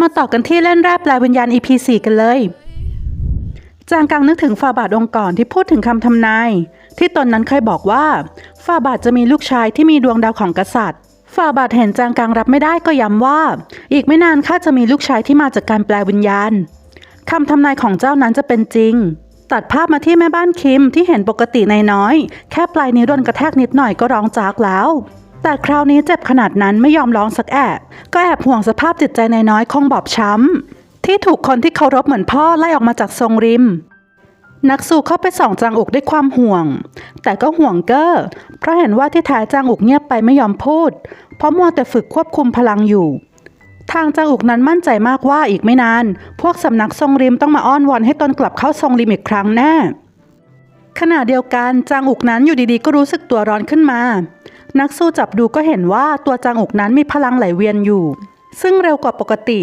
มาต่อกันที่เล่นแรบแปลวิญญาณ EP 4กันเลย จางกังนึกถึงฟาบาทองค์ก่อนที่พูดถึงคำทำนาย ที่ตนนั้นเคยบอกว่าฟาบาทจะมีลูกชายที่มีดวงดาวของกษัตริย์ฟาบาทเห็นจางกังรับไม่ได้ก็ย้ำว่า อีกไม่นานข้าจะมีลูกชายที่มาจากการแปลวิญญาณคำทำนายของเจ้านั้นจะเป็นจริง ตัดภาพมาที่แม่บ้านคิมที่เห็นปกติในน้อย แค่ปลายนิ้วโดนกระแทกนิดหน่อยก็ร้องจากแล้ว แต่คราวนี้เจ็บขนาดนั้นไม่ยอมร้องสักแอะก็แอบห่วงสภาพจิตใจในน้อยคงบอบช้ำ ที่ถูกคนที่เคารพเหมือนพ่อไล่ออกมาจากทรงริม นักสู้เข้าไปส่องจางอุกด้วยความห่วง แต่ก็ห่วงเก้อเพราะเห็นว่าที่แท้จางอุกเงียบไปไม่ยอมพูด เพราะมัวแต่ฝึกควบคุมพลังอยู่ ทางจางอุกนั้นมั่นใจมากว่าอีกไม่นาน พวกสำนักทรงริมต้องมาอ้อนวอนให้ตนกลับเข้าทรงริมอีกครั้งแน่ขณะเดียวกันจางอุกนั้นอยู่ดีๆ ก็รู้สึกตัวร้อนขึ้นมา นักสู้จับดูก็เห็นว่าตัวจางอกนั้นมีพลังไหลเวียนอยู่ ซึ่งเร็วกว่าปกติ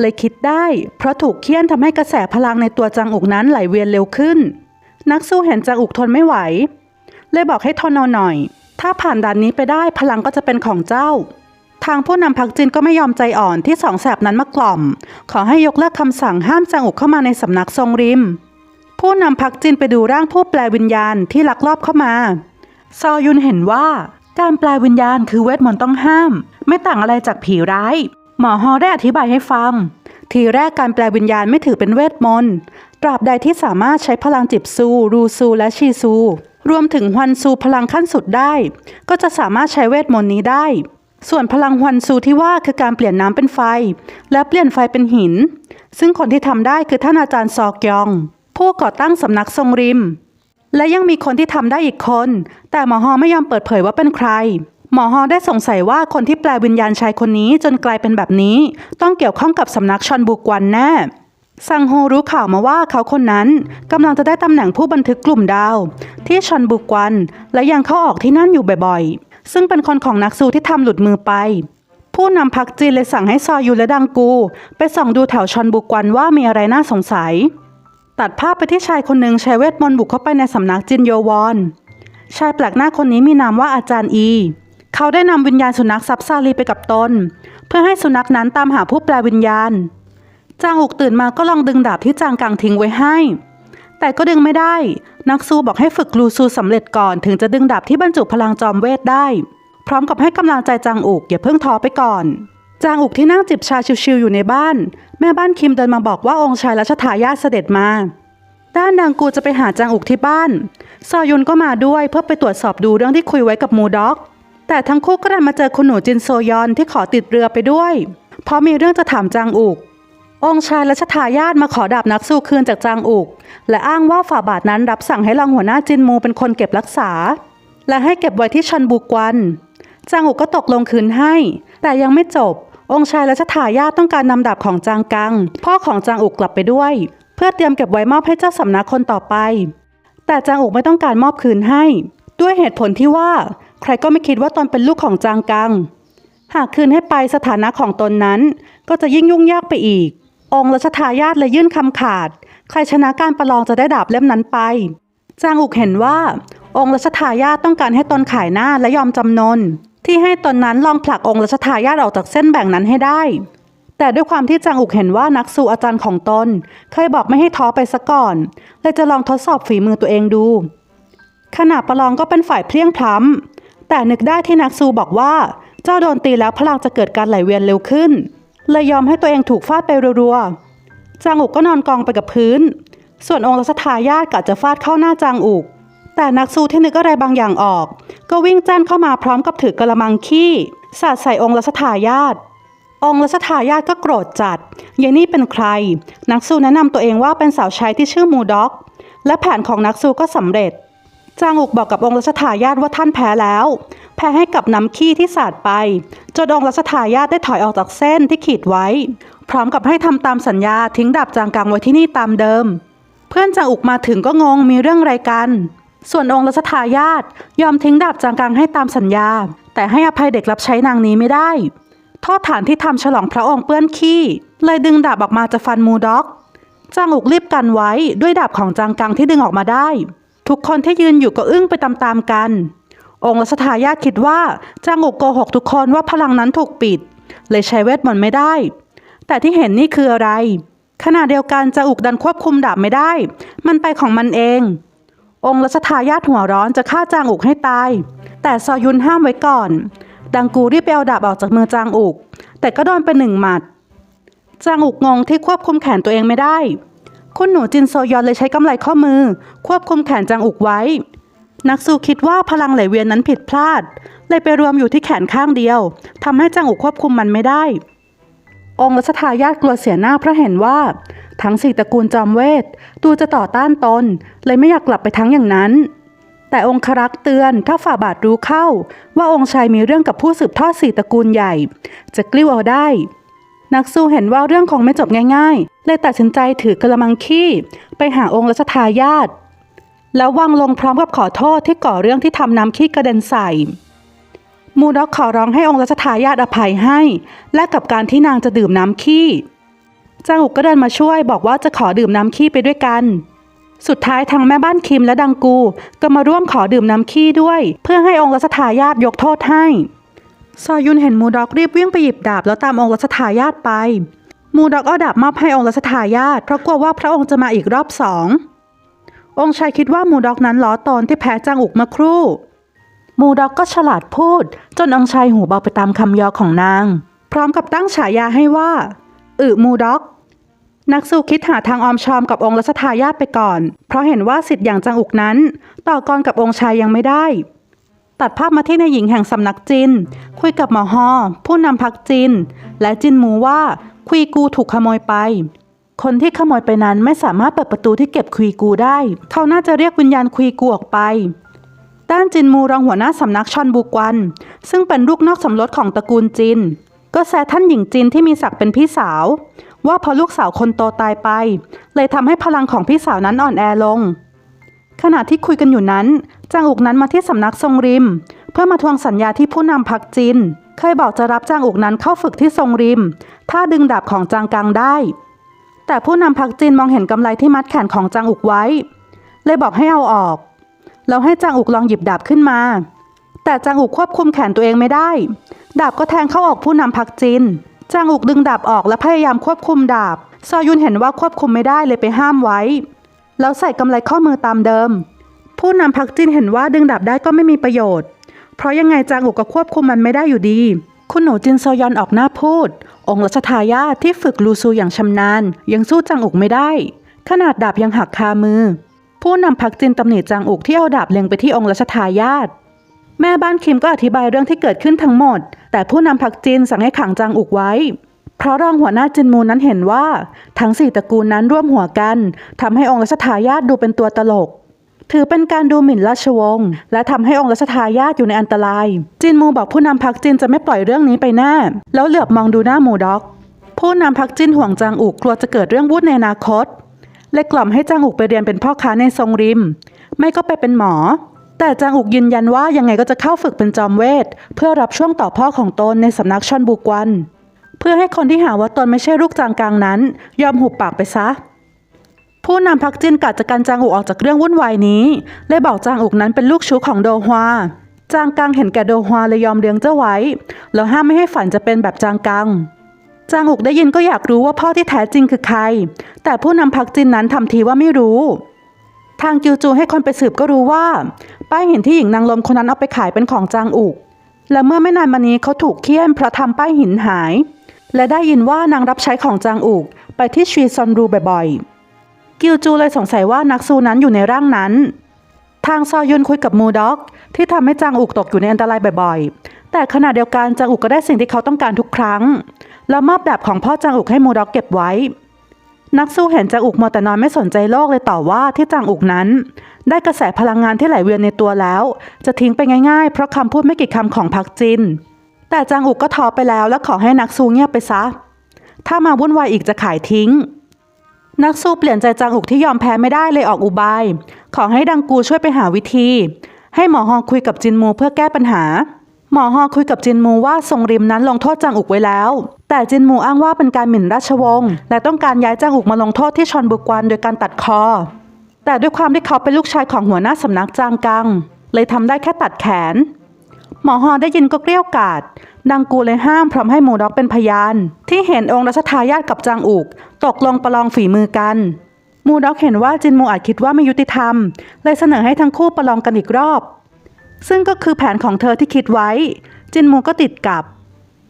เลยคิดได้ เพราะถูกเคี่ยนทำให้กระแสพลังในตัวจางอกนั้นไหลเวียนเร็วขึ้น นักสู้เห็นจางอกทนไม่ไหว เลยบอกให้ทนเอาหน่อย ถ้าผ่านด่านนี้ไปได้พลังก็จะเป็นของเจ้า ทางผู้นำพักจินก็ไม่ยอมใจอ่อนที่สองแสบนั้นมากล่อม ขอให้ยกเลิกคำสั่งห้ามจางอกเข้ามาในสำนักทรงริม ผู้นำพักจินไปดูร่างผู้แปลวิญญาณที่ลักลอบเข้ามา ซอยุนเห็นว่า การแปลวิญญาณคือเวทมนต์ต้องห้าม ไม่ต่างอะไรจากผีร้าย หมอฮอได้อธิบายให้ฟัง ทีแรกการแปลวิญญาณไม่ถือเป็นเวทมนต์ตราบใดที่สามารถใช้พลังจิบซู รูซู และชีซู รวมถึงฮวันซูพลังขั้นสุดได้ ก็จะสามารถใช้เวทมนต์นี้ได้ ส่วนพลังฮวันซูที่ว่าคือการเปลี่ยนน้ำเป็นไฟ และเปลี่ยนไฟเป็นหิน ซึ่งคนที่ทำได้คือท่านอาจารย์ซอกยอง ผู้ก่อตั้งสำนักทรงริม และยังมีคนที่ทำได้อีกคน แต่หมอฮอไม่ยอมเปิดเผยว่าเป็นใคร หมอฮอได้สงสัยว่าคนที่แปลวิญญาณชายคนนี้จนกลายเป็นแบบนี้ ต้องเกี่ยวข้องกับสำนักชอนบุกวันแน่ซังโฮรู้ข่าวมาว่าเขาคนนั้นกำลังจะได้ตำแหน่งผู้บันทึกกลุ่มดาว ที่ชอนบุกวัน และยังเข้าออกที่นั่นอยู่บ่อยๆ ซึ่งเป็นคนของนักสู้ที่ทำหลุดมือไป ผู้นำพักจีนเลยสั่งให้ซอยูและดังกู ไปส่องดูแถวชอนบุกวันว่ามีอะไรน่าสงสัย ตัดภาพไปที่ชายคนหนึ่งใช้เวทมนต์บุกเข้าไปในสำนักจินโยวอน ชายแปลกหน้าคนนี้มีนามว่าอาจารย์อี เขาได้นำวิญญาณสุนัขซับซาลีไปกับตน เพื่อให้สุนัขนั้นตามหาผู้แปลวิญญาณ จางอุกตื่นมาก็ลองดึงดาบที่จางกังทิ้งไว้ให้ แต่ก็ดึงไม่ได้ นักสู้บอกให้ฝึกลูซูสำเร็จก่อนถึงจะดึงดาบที่บรรจุพลังจอมเวทได้ พร้อมกับให้กำลังใจจางอุกอย่าเพิ่งท้อไปก่อน จางอุกที่นั่งจิบชาชิวๆอยู่ในบ้าน แม่บ้านคิมเดินมาบอกว่าองค์ชายรัชทายาทเสด็จมา ด้านนางกูจะไปหาจางอุกที่บ้าน ซอยุนก็มาด้วยเพื่อไปตรวจสอบดูเรื่องที่คุยไว้กับมูด็อก แต่ทั้งคู่ก็ดันมาเจอคุณหนูจินโซยอนที่ขอติดเรือไปด้วย เพราะมีเรื่องจะถามจางอุก องค์ชายรัชทายาทมาขอดาบนักสู้คืนจากจางอุก และอ้างว่าฝ่าบาทนั้นรับสั่งให้รองหัวหน้าจินมูเป็นคนเก็บรักษา และให้เก็บไว้ที่ชันบุกวัน จางอุกก็ตกลงคืนให้ แต่ยังไม่จบ องค์ชายรัชทายาทต้องการนำดาบของจางกัง พ่อของจางอุกกลับไปด้วย เพื่อเตรียมเก็บไว้มอบให้เจ้าสำนักคนต่อไป แต่จางอุกไม่ต้องการมอบคืนให้ ด้วยเหตุผลที่ว่า ใครก็ไม่คิดว่าตนเป็นลูกของจางกัง หากคืนให้ไปสถานะของตนนั้น ก็จะยิ่งยุ่งยากไปอีก องค์รัชทายาทเลยยื่นคำขาด ใครชนะการประลองจะได้ดาบเล่มนั้นไป จางอุกเห็นว่า องค์รัชทายาทต้องการให้ตนขายหน้าและยอมจำนน ที่ให้ตนนั้นลองผลักองค์รัชทายาทออกจากเส้นแบ่งนั้นให้ได้ แต่ด้วยความที่จางอุกเห็นว่านักสู้อาจารย์ของตน เคยบอกไม่ให้ท้อไปซะก่อนเลยจะลองทดสอบฝีมือตัวเองดู ขณะประลองก็เป็นฝ่ายเพลียงพล้ำแต่นึกได้ที่นักซูบอกว่า เจ้าโดนตีแล้วพลังจะเกิดการไหลเวียนเร็วขึ้นเลยยอมให้ตัวเองถูกฟาดไปรัวๆจางอุกก็นอนกองไปกับพื้น ส่วนองค์รัชทายาทกะจะฟาดเข้าหน้าจางอุก แต่นักสู้ที่นึกอะไรบางอย่างออก ก็วิ่งแจ้นเข้ามาพร้อมกับถือกระมังขี้สาดใส่องค์รัชทายาทองค์รัชทายาทก็โกรธจัดยายนี่เป็นใคร นักสู้แนะนำตัวเองว่าเป็นสาวใช้ที่ชื่อมูด็อก และแผนของนักสู้ก็สำเร็จ จางอุกบอกกับองค์รัชทายาทว่าท่านแพ้แล้ว แพ้ให้กับน้ำขี้ที่สาดไป จนองค์รัชทายาทได้ถอยออกจากเส้นที่ขีดไว้ พร้อมกับให้ทำตามสัญญาทิ้งดาบจางกังไว้ที่นี่ตามเดิม เพื่อนจางอุกมาถึงก็งงมีเรื่องอะไรกัน ส่วนองค์รัชทายาทยอมทิ้งดาบจางกังให้ตามสัญญา แต่ให้อภัยเด็กรับใช้นางนี้ไม่ได้โทษฐานที่ทำฉลองพระองค์เปื้อนขี้เลยดึงดาบออกมาจะฟันมูด็อก จางอุกรีบกันไว้ด้วยดาบของจางกังที่ดึงออกมาได้ ทุกคนที่ยืนอยู่ก็อึ้งไปตามๆกัน องค์รัชทายาทคิดว่าจางอุกโกหกทุกคนว่าพลังนั้นถูกปิด เลยใช้เวทมนต์ไม่ได้ แต่ที่เห็นนี่คืออะไรขณะเดียวกันจางอุกดันควบคุมดาบไม่ได้ มันไปของมันเอง องค์รัชทายาทหัวร้อนจะฆ่าจางอุกให้ตาย แต่ซอยุนห้ามไว้ก่อน ดังกูรีบไปเอาดาบออกจากมือจางอุก แต่ก็โดนไปหนึ่งหมัด จางอุกงงที่ควบคุมแขนตัวเองไม่ได้ คุณหนูจินโซยอนเลยใช้กำไรข้อมือ ควบคุมแขนจางอุกไว้ นักสู้คิดว่าพลังไหลเวียนนั้นผิดพลาด เลยไปรวมอยู่ที่แขนข้างเดียวทำให้จางอุกควบคุมมันไม่ได้ องค์รัชทายาทกลัวเสียหน้าเพราะเห็นว่า ทั้งสี่ตระกูลจอมเวทดูจะต่อต้านตน เลยไม่อยากกลับไปทั้งอย่างนั้น แต่องครักษ์เตือนถ้าฝ่าบาทรู้เข้า ว่าองค์ชายมีเรื่องกับผู้สืบทอดสี่ตระกูลใหญ่ จะกลิ้วเอาได้ นักสู้เห็นว่าเรื่องคงไม่จบง่าย ๆ เลยตัดสินใจถือกระมังขี้ ไปหาองค์รัชทายาทแล้ววางลงพร้อมกับขอโทษที่ก่อเรื่องที่ทำน้ำขี้กระเด็นใส่มูด็อกขอร้องให้องค์รัชทายาทอภัยให้ และกับการที่นางจะดื่มน้ำขี้ จางอุกก็เดินมาช่วยบอกว่าจะขอดื่มน้ำขี้ไปด้วยกัน สุดท้ายทางแม่บ้านคิมและดังกู ก็มาร่วมขอดื่มน้ำขี้ด้วย เพื่อให้องค์รัชทายาทยกโทษให้ ซอยุนเห็นมูด็อกรีบวิ่งไปหยิบดาบแล้วตามองค์รัชทายาทไป มูด็อกเอาดาบมอบให้องค์รัชทายาทเพราะกลัวว่าพระองค์จะมาอีกรอบสอง องค์ชายคิดว่ามูด็อกนั้นล้อตอนที่แพ้จางอุกเมื่อครู่ มูด็อกก็ฉลาดพูด จนองค์ชายหูเบาไปตามคำยอของนาง พร้อมกับตั้งฉายาให้ว่า อึมูด็อกนักสู้คิดหาทางออมชอมกับองค์รัชทายาทไปก่อน เพราะเห็นว่าสิทธิ์อย่างจางอุกนั้น ต่อกรกับองค์ชายยังไม่ได้ ตัดภาพมาที่นายหญิงแห่งสำนักจิน คุยกับหมอฮอ ผู้นำพักจิน และจินมูว่าคุยกูถูกขโมยไป คนที่ขโมยไปนั้นไม่สามารถเปิดประตูที่เก็บคุยกูได้ เขาน่าจะเรียกวิญญาณคุยกูออกไป ด้านจินมูรองหัวหน้าสำนักชอนบุกวัน ซึ่งเป็นลูกนอกสมรสของตระกูลจิน ก็แซท่านหญิงจินที่มีศักดิ์เป็นพี่สาว ว่าพอลูกสาวคนโตตายไป เลยทำให้พลังของพี่สาวนั้นอ่อนแอลง ขณะที่คุยกันอยู่นั้น จางอุกนั้นมาที่สำนักทรงริม เพื่อมาทวงสัญญาที่ผู้นำพักจินเคยบอกจะรับจางอุกนั้นเข้าฝึกที่ทรงริม ถ้าดึงดาบของจางกังได้ แต่ผู้นำพักจินมองเห็นกำไลที่มัดแขนของจางอุกไว้ เลยบอกให้เอาออก แล้วให้จางอุกลองหยิบดาบขึ้นมา แต่จางอุกควบคุมแขนตัวเองไม่ได้ ดาบก็แทงเข้าออกผู้นำพักจิน จางอุกดึงดาบออกและพยายามควบคุมดาบ ซอยุนเห็นว่าควบคุมไม่ได้เลยไปห้ามไว้ แล้วใส่กำไลข้อมือตามเดิม ผู้นำพักจินเห็นว่าดึงดาบได้ก็ไม่มีประโยชน์ เพราะยังไงจางอุกก็ควบคุมมันไม่ได้อยู่ดี คุณหนูจินโซยอนออกหน้าพูด องค์รัชทายาทที่ฝึกลูซูอย่างชำนาญ ยังสู้จางอุกไม่ได้ ขนาดดาบยังหักคามือ ผู้นำพักจินตำหนิจางอุกที่เอาดาบเล็งไปที่องค์รัชทายาท แม่บ้านคิมก็อธิบายเรื่องที่เกิดขึ้นทั้งหมด แต่ผู้นำพักจินสั่งให้ขังจางอุกไว้ เพราะรองหัวหน้าจินมูนั้นเห็นว่า ทั้งสี่ตระกูลนั้นร่วมหัวกันทำให้องค์รัชทายาทดูเป็นตัวตลก ถือเป็นการดูหมิ่นราชวงศ์และทำให้องค์รัชทายาทอยู่ในอันตราย จินมูบอกผู้นำพักจินจะไม่ปล่อยเรื่องนี้ไปแน่แล้วเหลือบมองดูหน้าหมูด็อก ผู้นำพักจินห่วงจางอุกกลัวจะเกิดเรื่องวุ่นในอนาคตเลยกล่อมให้จางอุกไปเรียนเป็นพ่อค้าในทรงริม ไม่ก็ไปเป็นหมอ แต่จางอุกยืนยันว่ายังไงก็จะเข้าฝึกเป็นจอมเวท เพื่อรับช่วงต่อพ่อของตนในสำนักชอนบุกวัน เพื่อให้คนที่หาว่าตนไม่ใช่ลูกจางกลางนั้น ยอมหุบปากไปซะ ผู้นำพักจินกัดจะกันจางอุกออกจากเรื่องวุ่นวายนี้เลยบอกจางอุกนั้นเป็นลูกชู้ของโดฮวาจางกังเห็นแก่โดฮวาเลยยอมเลี้ยงเจ้าไว้ แล้วห้ามไม่ให้ฝันจะเป็นแบบจางกัง จางอุกได้ยินก็อยากรู้ว่าพ่อที่แท้จริงคือใคร แต่ผู้นำพักจินนั้นทำทีว่าไม่รู้ ทางกิวจูให้คนไปสืบก็รู้ว่า ป้ายหินที่หญิงนางลมคนนั้นเอาไปขายเป็นของจางอุก และเมื่อไม่นานมานี้เขาถูกเคี่ยนเพราะทำป้ายหินหาย และได้ยินว่านางรับใช้ของจางอุกไปที่ชีซอนรูบ่อยๆ กิวจูเลยสงสัยว่านักสู้นั้นอยู่ในร่างนั้น ทางซอยุนคุยกับมูด็อก ที่ทำให้จางอุกตกอยู่ในอันตรายบ่อยๆ แต่ขณะเดียวกันจางอุกก็ได้สิ่งที่เขาต้องการทุกครั้ง แล้วมอบดาบของพ่อจางอุกให้มูด็อกเก็บไว้ นักสู้เห็นจางอุกมัวแต่นอนไม่สนใจโลกเลยต่อว่าที่จางอุกนั้น ได้กระแสพลังงานที่ไหลเวียนในตัวแล้ว จะทิ้งไปง่ายๆ เพราะคำพูดไม่กี่คำของพักจิน แต่จางอุกก็ท้อไปแล้วและขอให้นักสู้เงียบไปซะ ถ้ามาวุ่นวายอีกจะขายทิ้ง นักสู้เปลี่ยนใจจางอุกที่ยอมแพ้ไม่ได้เลยออกอุบาย ขอให้ดังกูช่วยไปหาวิธี ให้หมอฮองคุยกับจินมูเพื่อแก้ปัญหา หมอฮอคุยกับจินมูว่าทรงริมนั้นลงโทษจางอุกไว้แล้ว แต่จินมูอ้างว่าเป็นการหมิ่นราชวงศ์และต้องการย้ายจางอุกมาลงโทษที่ชอนบุกวันโดยการตัดคอ แต่ด้วยความที่เขาเป็นลูกชายของหัวหน้าสำนักจางกัง เลยทำได้แค่ตัดแขน หมอฮอได้ยินก็เกลี้ยกาดดังกูเลยห้ามพร้อมให้หมูด็อกเป็นพยาน ที่เห็นองค์รัชทายาทกับจางอุก ตกลงประลองฝีมือกันมูด็อกเห็นว่าจินมูอาจคิดว่าไม่ยุติธรรม เลยเสนอให้ทั้งคู่ประลองกันอีกรอบ ซึ่งก็คือแผนของเธอที่คิดไว้ จินมูก็ติดกับ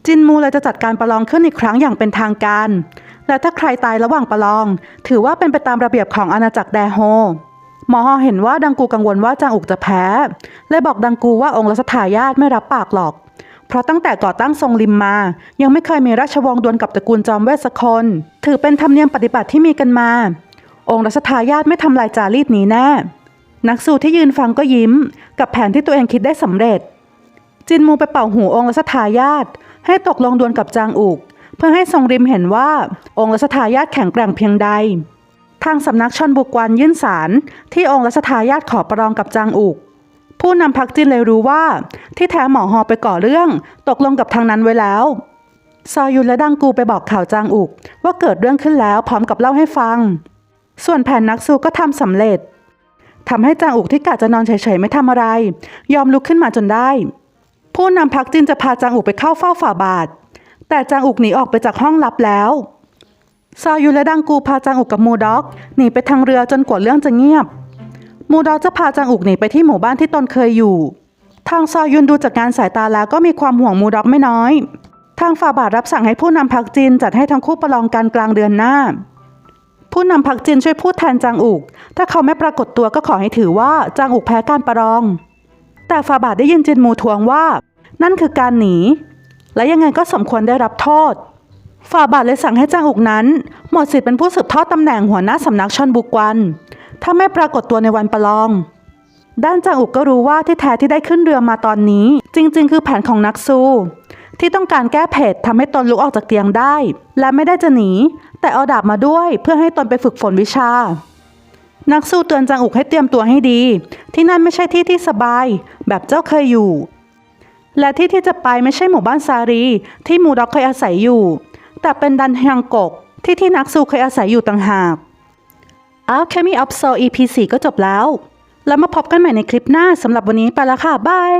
จินมูเลยจะจัดการประลองขึ้นอีกครั้งอย่างเป็นทางการ และถ้าใครตายระหว่างประลอง ถือว่าเป็นไปตามระเบียบของอาณาจักรแดโฮหมอฮอเห็นว่าดังกูกังวลว่าจางอุกจะแพ้เลยบอกดังกูว่าองค์รัชทายาทไม่รับปากหรอก เพราะตั้งแต่ก่อตั้งทรงลิมมา ยังไม่เคยมีราชวงศ์ดวลกับตระกูลจอมเวทสักคน ถือเป็นธรรมเนียมปฏิบัติที่มีกันมา องค์รัชทายาทไม่ทำลายจารีตนี้แน่ นักสู้ที่ยืนฟังก็ยิ้ม กับแผนที่ตัวเองคิดได้สำเร็จ จินมูไปเป่าหูองค์รัชทายาทให้ตกลงดวลกับจางอุก เพื่อให้ทรงริมเห็นว่าองค์รัชทายาทแข็งแกร่งเพียงใด ทางสำนักชนบุกวันยื่นสารที่องค์รัชทายาทขอประลองกับจางอุก ผู้นำพักจินเลยรู้ว่า ที่แท้หมอฮอไปก่อเรื่อง ตกลงกับทางนั้นไว้แล้วซอยุนและดังกูไปบอกข่าวจางอุก ว่าเกิดเรื่องขึ้นแล้วพร้อมกับเล่าให้ฟัง ส่วนแผนนักสู้ก็ทำสำเร็จ ทำให้จางอุกที่กะจะนอนเฉยๆไม่ทำอะไร ยอมลุกขึ้นมาจนได้ ผู้นำพักจินจะพาจางอุกไปเข้าเฝ้าฝ่าบาท แต่จางอุกหนีออกไปจากห้องลับแล้วซอยุและดังกูพาจางอุกกับมูด็อกหนีไปทางเรือจนกว่าเรื่องจะเงียบ มูด็อกจะพาจางอุกหนีไปที่หมู่บ้านที่ตนเคยอยู่ ทางซอยุนดูจากการสายตาแล้วก็มีความห่วงมูด็อกไม่น้อย ทางฝ่าบาทรับสั่งให้ผู้นำพักจีนจัดให้ทั้งคู่ประลองกันกลางเดือนหน้า ผู้นำพักจีนช่วยพูดแทนจางอุก ถ้าเขาไม่ปรากฏตัวก็ขอให้ถือว่าจางอุกแพ้การประลอง แต่ฝ่าบาทได้ยินจินมูทวงว่า นั่นคือการหนี และยังไงก็สมควรได้รับโทษฝ่าบาทเลยสั่งให้จางอุกนั้น หมดสิทธิ์เป็นผู้สืบทอดตำแหน่งหัวหน้าสำนักชนบุกวัน ถ้าไม่ปรากฏตัวในวันประลอง ด้านจางอุกก็รู้ว่าที่แท้ที่ได้ขึ้นเรือมาตอนนี้ จริง ๆ คือแผนของนักสู้ ที่ต้องการแก้เผ็ดทำให้ตนลุกออกจากเตียงได้ และไม่ได้จะหนี แต่เอาดาบมาด้วยเพื่อให้ตนไปฝึกฝนวิชา นักสู้เตือนจางอุกให้เตรียมตัวให้ดี ที่นั่นไม่ใช่ที่ที่สบาย แบบเจ้าเคยอยู่ และที่ที่จะไปไม่ใช่หมู่บ้านซารี ที่หมูด็อกเคยอาศัยอยู่ แต่เป็นดันฮังกกที่ที่นักสู้เคยอาศัยอยู่ต่างหากอาวแค่มีอัพโซ EP 4ก็จบแล้ว แล้วมาพบกันใหม่ในคลิปหน้าสำหรับวันนี้ไปแล้วค่ะบาย